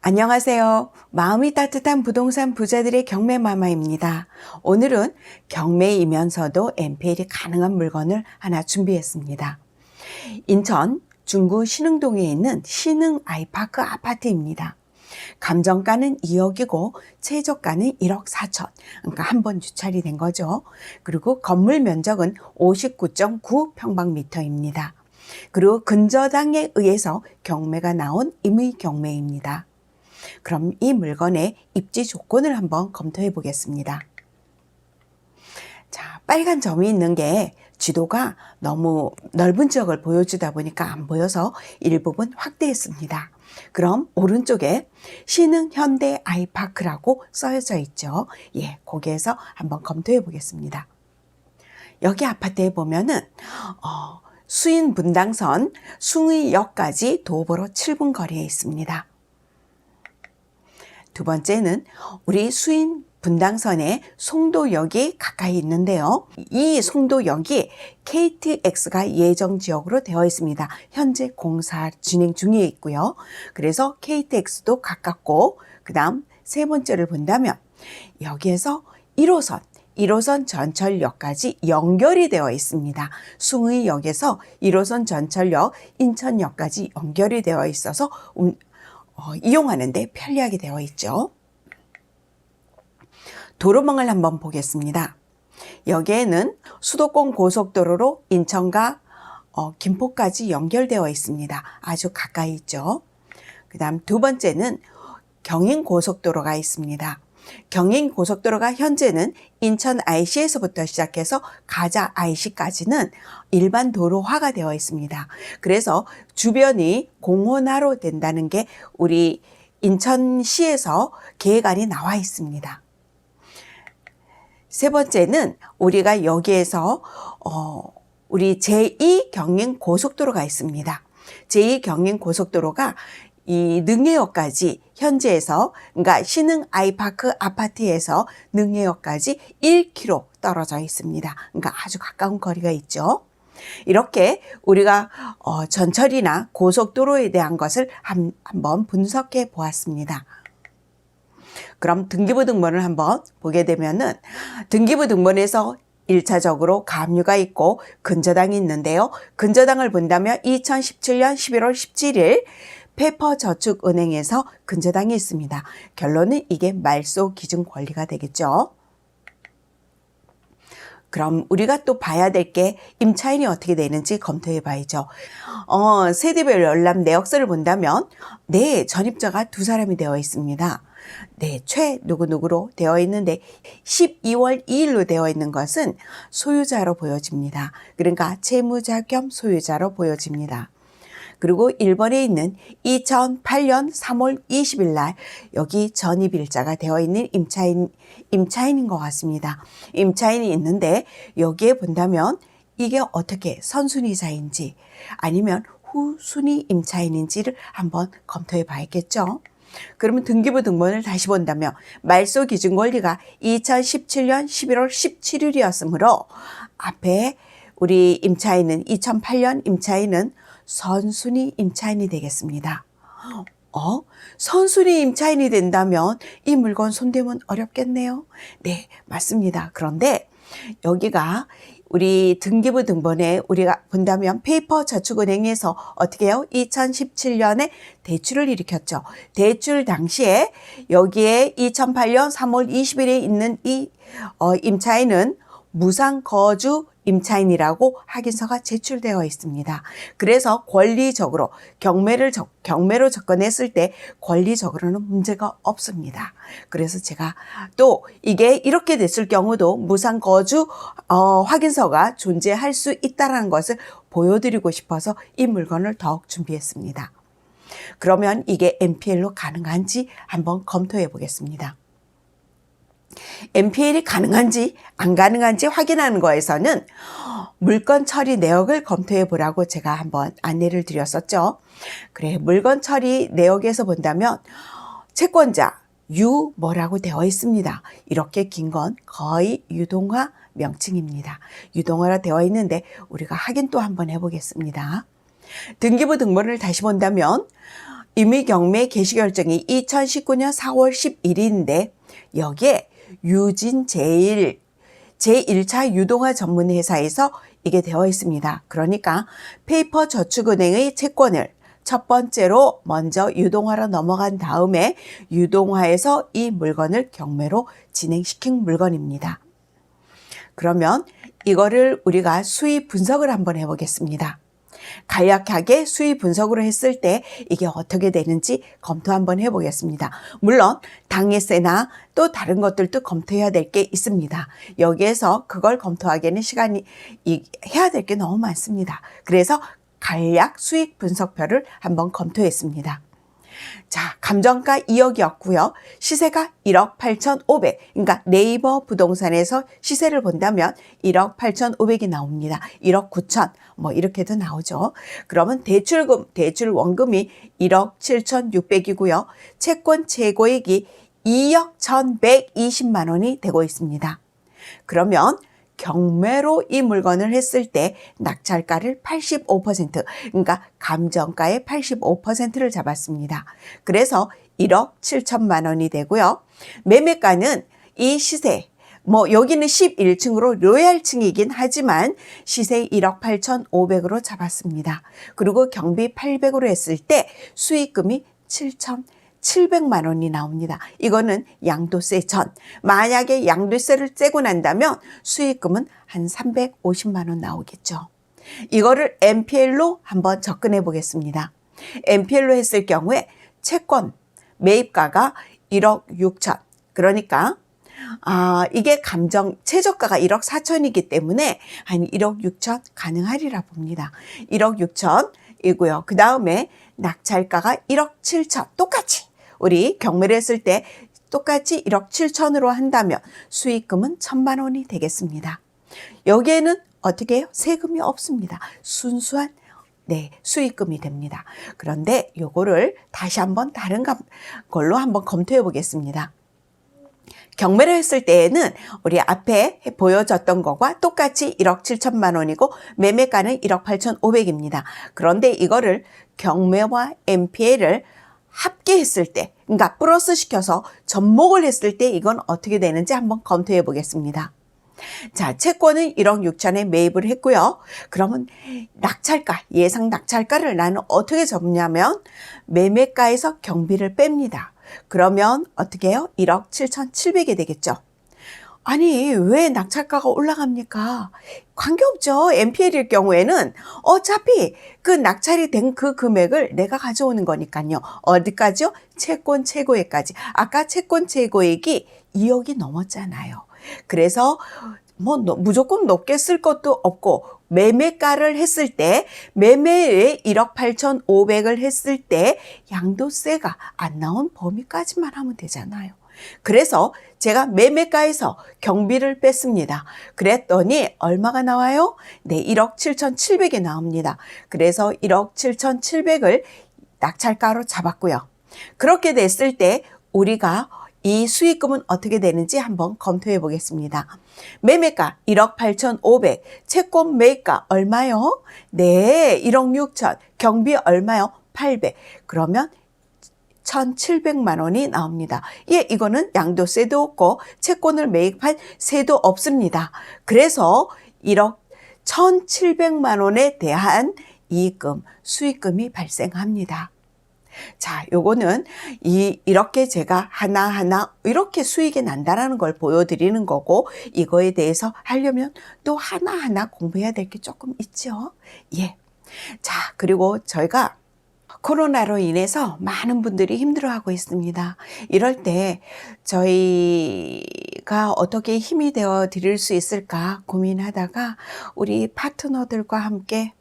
안녕하세요. 마음이 따뜻한 부동산 부자들의 경매 마마입니다. 오늘은 경매이면서도 MPL이 가능한 물건을 하나 준비했습니다. 인천 중구 신흥동에 있는 신흥 아이파크 아파트입니다. 감정가는 2억이고 최저가는 1억 4천. 그러니까 한번 유찰이 된 거죠. 그리고 건물 면적은 59.9평방미터입니다. 그리고 근저당에 의해서 경매가 나온 임의 경매입니다. 그럼 이 물건의 입지 조건을 한번 검토해 보겠습니다. 자, 빨간 점이 있는 게 지도가 너무 넓은 지역을 보여주다 보니까 안 보여서 일부분 확대했습니다. 그럼 오른쪽에 신흥 현대 아이파크라고 써져 있죠. 예, 거기에서 한번 검토해 보겠습니다. 여기 아파트에 보면은 어, 수인 분당선 숭의역까지 도보로 7분 거리에 있습니다. 두 번째는 우리 수인 분당선에 송도역이 가까이 있는데요. 이 송도역이 KTX가 예정 지역으로 되어 있습니다. 현재 공사 진행 중에 있고요. 그래서 KTX도 가깝고 그 다음 세 번째를 본다면 여기에서 1호선 1호선 전철역까지 연결이 되어 있습니다. 숭의역에서 1호선 전철역 인천역까지 연결이 되어 있어서 이용하는데 편리하게 되어 있죠. 도로망을 한번 보겠습니다. 여기에는 수도권 고속도로로 인천과 어, 김포까지 연결되어 있습니다. 아주 가까이 있죠. 그 다음 두 번째는 경인 고속도로가 있습니다. 경인 고속도로가 현재는 인천 IC에서부터 시작해서 가자 IC까지는 일반 도로화가 되어 있습니다. 그래서 주변이 공원화로 된다는 게 우리 인천시에서 계획안이 나와 있습니다. 세 번째는 우리가 여기에서 어, 우리 제2 경인 고속도로가 있습니다. 제2 경인 고속도로가 이 능해역까지 현재에서 그러니까 신흥 아이파크 아파트에서 능해역까지 1km 떨어져 있습니다. 그러니까 아주 가까운 거리가 있죠. 이렇게 우리가 어, 전철이나 고속도로에 대한 것을 한, 한번 분석해 보았습니다. 그럼 등기부 등본을 한번 보게 되면은 등기부 등본에서 1차적으로 가압류가 있고 근저당이 있는데요. 근저당을 본다면 2017년 11월 17일 페퍼저축은행에서 근저당이 있습니다. 결론은 이게 말소 기준 권리가 되겠죠. 그럼 우리가 또 봐야 될 게 임차인이 어떻게 되는지 검토해 봐야죠. 어, 세대별 열람 내역서를 본다면 네, 전입자가 두 사람이 되어 있습니다. 네, 최 누구누구로 되어 있는데 12월 2일로 되어 있는 것은 소유자로 보여집니다. 그러니까 채무자 겸 소유자로 보여집니다. 그리고 1번에 있는 2008년 3월 20일 날 여기 전입일자가 되어 있는 임차인, 임차인인 것 같습니다. 임차인이 있는데 여기에 본다면 이게 어떻게 선순위자인지 아니면 후순위 임차인인지를 한번 검토해 봐야겠죠. 그러면 등기부 등본을 다시 본다면 말소 기준 권리가 2017년 11월 17일이었으므로 앞에 우리 임차인은 2008년 임차인은 선순위 임차인이 되겠습니다. 어? 선순위 임차인이 된다면 이 물건 손대면 어렵겠네요. 네, 맞습니다. 그런데 여기가 우리 등기부 등본에 우리가 본다면 페이퍼 저축은행에서 어떻게 해요? 2017년에 대출을 일으켰죠. 대출 당시에 여기에 2008년 3월 20일에 있는 이 어, 임차인은 무상 거주 임차인이라고 확인서가 제출되어 있습니다. 그래서 권리적으로 경매를 적, 경매로 접근했을 때 권리적으로는 문제가 없습니다. 그래서 제가 또 이게 이렇게 됐을 경우도 무상 거주 어, 확인서가 존재할 수 있다는 것을 보여드리고 싶어서 이 물건을 더욱 준비했습니다. 그러면 이게 NPL로 가능한지 한번 검토해 보겠습니다. NPL이 가능한지 안 가능한지 확인하는 거에서는 물건 처리 내역을 검토해 보라고 제가 한번 안내를 드렸었죠. 그래, 물건 처리 내역에서 본다면 채권자 유 뭐라고 되어 있습니다. 이렇게 긴 건 거의 유동화 명칭입니다. 유동화라 되어 있는데 우리가 확인 또 한번 해보겠습니다. 등기부 등본을 다시 본다면 임의 경매 개시 결정이 2019년 4월 11일인데 여기에 유진 제일 제1차 유동화 전문 회사에서 이게 되어 있습니다. 그러니까 페이퍼 저축은행의 채권을 첫 번째로 먼저 유동화로 넘어간 다음에 유동화해서 이 물건을 경매로 진행시킨 물건입니다. 그러면 이거를 우리가 수익 분석을 한번 해보겠습니다. 간략하게 수익 분석으로 했을 때 이게 어떻게 되는지 검토 한번 해보겠습니다. 물론 당해세나 또 다른 것들도 검토해야 될 게 있습니다. 여기에서 그걸 검토하기에는 시간이 이- 해야 될 게 너무 많습니다. 그래서 간략 수익 분석표를 한번 검토했습니다. 자, 감정가 2억이었고요. 시세가 1억 8,500. 그러니까 네이버 부동산에서 시세를 본다면 1억 8,500이 나옵니다. 1억 9천. 뭐 이렇게도 나오죠. 그러면 대출금, 대출 원금이 1억 7,600이고요. 채권 최고액이 2억 1,120만 원이 되고 있습니다. 그러면 경매로 이 물건을 했을 때 낙찰가를 85% 그러니까 감정가의 85%를 잡았습니다. 그래서 1억 7천만 원이 되고요. 매매가는 이 시세 뭐 여기는 11층으로 로얄층이긴 하지만 시세 1억 8,500으로 잡았습니다. 그리고 경비 800으로 했을 때 수익금이 7천 700만 원이 나옵니다. 이거는 양도세 전. 만약에 양도세를 떼고 난다면 수익금은 한 350만 원 나오겠죠. 이거를 NPL로 한번 접근해 보겠습니다. NPL로 했을 경우에 채권 매입가가 1억 6천. 그러니까 아, 이게 감정 최저가가 1억 4천이기 때문에 한 1억 6천 가능하리라 봅니다. 1억 6천이고요. 그 다음에 낙찰가가 1억 7천 똑같이 우리 경매를 했을 때 똑같이 1억 7천으로 한다면 수익금은 천만 원이 되겠습니다. 여기에는 어떻게 해요? 세금이 없습니다. 순수한 네, 수익금이 됩니다. 그런데 요거를 다시 한번 다른 감- 걸로 한번 검토해 보겠습니다. 경매를 했을 때에는 우리 앞에 보여졌던 것과 똑같이 1억 7천만 원이고 매매가는 1억 8천 5백입니다. 그런데 이거를 경매와 MPL을 합계했을 때, 그러니까 플러스 시켜서 접목을 했을 때 이건 어떻게 되는지 한번 검토해 보겠습니다. 자, 채권은 1억 6천에 매입을 했고요. 그러면 낙찰가, 예상 낙찰가를 나는 어떻게 접냐면 매매가에서 경비를 뺍니다. 그러면 어떻게 해요? 1억 7,700이 되겠죠. 아니, 왜 낙찰가가 올라갑니까? 관계없죠. NPL일 경우에는 어차피 그 낙찰이 된 그 금액을 내가 가져오는 거니까요. 어디까지요? 채권 최고액까지. 아까 채권 최고액이 2억이 넘었잖아요. 그래서 뭐 노- 무조건 높게 쓸 것도 없고 매매가를 했을 때 매매에 1억 8,500을 했을 때 양도세가 안 나온 범위까지만 하면 되잖아요. 그래서 제가 매매가에서 경비를 뺐습니다. 그랬더니 얼마가 나와요? 네, 1억 7,700이 나옵니다. 그래서 1억 7,700을 낙찰가로 잡았고요. 그렇게 됐을 때 우리가 이 수익금은 어떻게 되는지 한번 검토해 보겠습니다. 매매가 1억 8,500, 채권 매입가 얼마요? 네, 1억 6천, 경비 얼마요? 800. 그러면 1,700만 원이 나옵니다. 예, 이거는 양도세도 없고 채권을 매입한 세도 없습니다. 그래서 1억 1,700만 원에 대한 이익금, 수익금이 발생합니다. 자, 요거는 이 이렇게 제가 하나하나 이렇게 수익이 난다라는 걸 보여드리는 거고 이거에 대해서 하려면 또 하나하나 공부해야 될 게 조금 있죠. 예. 자, 그리고 저희가 코로나로 인해서 많은 분들이 힘들어하고 있습니다. 이럴 때 저희가 어떻게 힘이 되어 드릴 수 있을까 고민하다가 우리 파트너들과 함께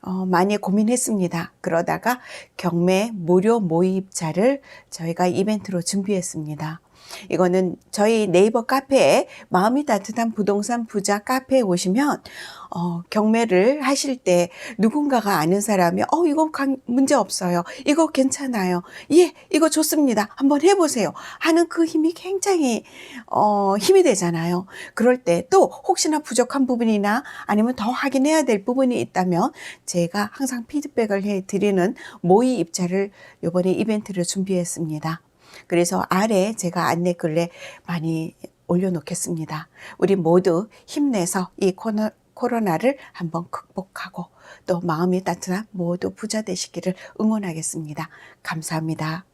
어, 많이 고민했습니다. 그러다가 경매 무료 모입자를 저희가 이벤트로 준비했습니다. 이거는 저희 네이버 카페에 마음이 따뜻한 부동산 부자 카페에 오시면 어, 경매를 하실 때 누군가가 아는 사람이 어 이거 강- 문제 없어요. 이거 괜찮아요. 예, 이거 좋습니다. 한번 해보세요. 하는 그 힘이 굉장히 어, 힘이 되잖아요. 그럴 때 또 혹시나 부족한 부분이나 아니면 더 확인해야 될 부분이 있다면 제가 항상 피드백을 해드리는 모의 입자를 이번에 이벤트를 준비했습니다. 그래서 아래 제가 안내 글에 많이 올려놓겠습니다. 우리 모두 힘내서 이 코너, 코로나를 한번 극복하고 또 마음이 따뜻한 모두 부자 되시기를 응원하겠습니다. 감사합니다.